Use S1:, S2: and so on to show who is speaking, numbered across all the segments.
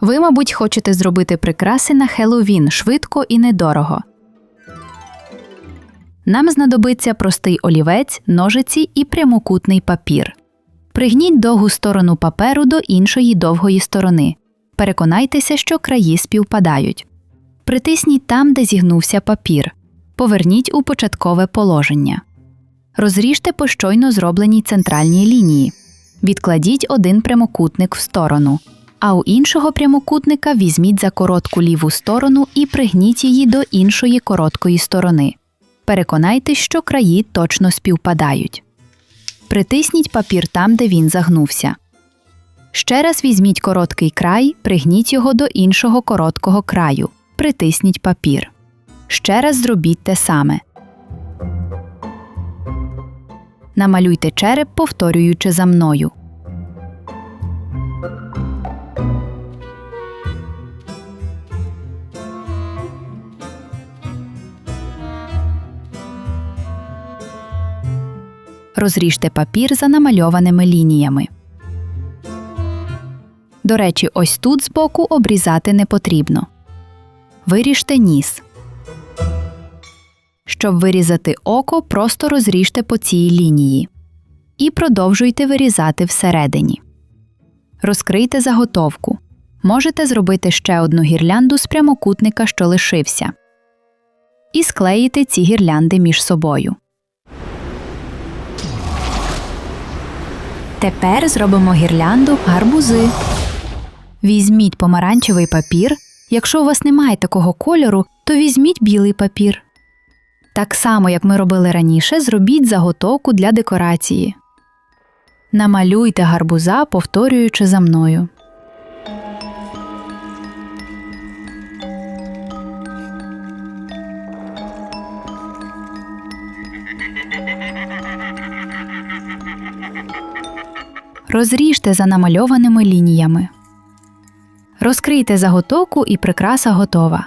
S1: Ви, мабуть, хочете зробити прикраси на Хеллоуін швидко і недорого. Нам знадобиться простий олівець, ножиці і прямокутний папір. Пригніть довгу сторону паперу до іншої довгої сторони. Переконайтеся, що краї співпадають. Притисніть там, де зігнувся папір. Поверніть у початкове положення. Розріжте по щойно зробленій центральній лінії. Відкладіть один прямокутник в сторону, а у іншого прямокутника візьміть за коротку ліву сторону і пригніть її до іншої короткої сторони. Переконайтесь, що краї точно співпадають. Притисніть папір там, де він загнувся. Ще раз візьміть короткий край, пригніть його до іншого короткого краю. Притисніть папір. Ще раз зробіть те саме. Намалюйте череп, повторюючи за мною. Розріжте папір за намальованими лініями. До речі, ось тут збоку обрізати не потрібно. Виріжте ніс. Щоб вирізати око, просто розріжте по цій лінії. І продовжуйте вирізати всередині. Розкрийте заготовку. Можете зробити ще одну гірлянду з прямокутника, що лишився. І склеїти ці гірлянди між собою. Тепер зробимо гірлянду гарбузи. Візьміть помаранчевий папір. Якщо у вас немає такого кольору, то візьміть білий папір. Так само, як ми робили раніше, зробіть заготовку для декорації. Намалюйте гарбуза, повторюючи за мною. Розріжте за намальованими лініями. Розкрийте заготовку і прикраса готова.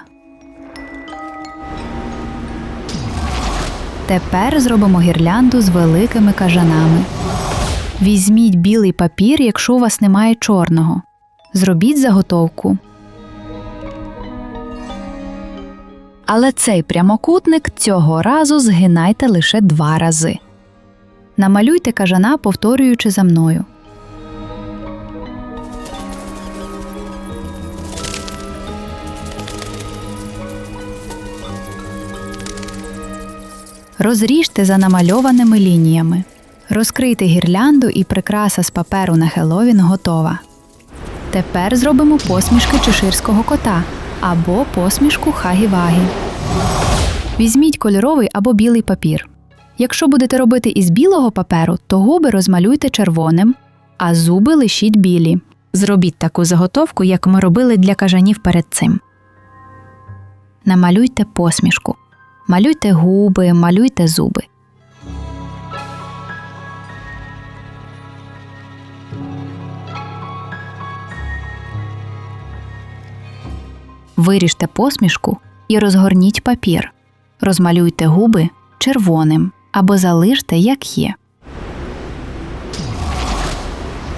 S1: Тепер зробимо гірлянду з великими кажанами. Візьміть білий папір, якщо у вас немає чорного. Зробіть заготовку. Але цей прямокутник цього разу згинайте лише два рази. Намалюйте кажана, повторюючи за мною. Розріжте за намальованими лініями. Розкрийте гірлянду і прикраса з паперу на Хеллоуін готова. Тепер зробимо посмішки чеширського кота або посмішку хагі-вагі. Візьміть кольоровий або білий папір. Якщо будете робити із білого паперу, то губи розмалюйте червоним, а зуби лишіть білі. Зробіть таку заготовку, як ми робили для кажанів перед цим. Намалюйте посмішку. Малюйте губи, малюйте зуби. Виріжте посмішку і розгорніть папір. Розмалюйте губи червоним або залиште, як є.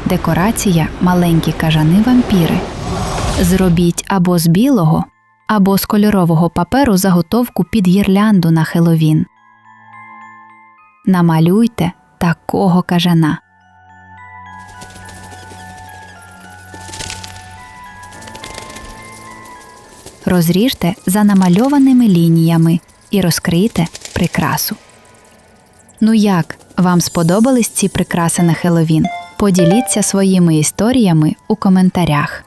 S1: Декорація маленькі кажани вампіри. Зробіть або з білого, або з кольорового паперу заготовку під гірлянду на Хеловін. Намалюйте такого кажана. Розріжте за намальованими лініями і розкрийте прикрасу. Ну як, вам сподобались ці прикраси на Хеловін? Поділіться своїми історіями у коментарях.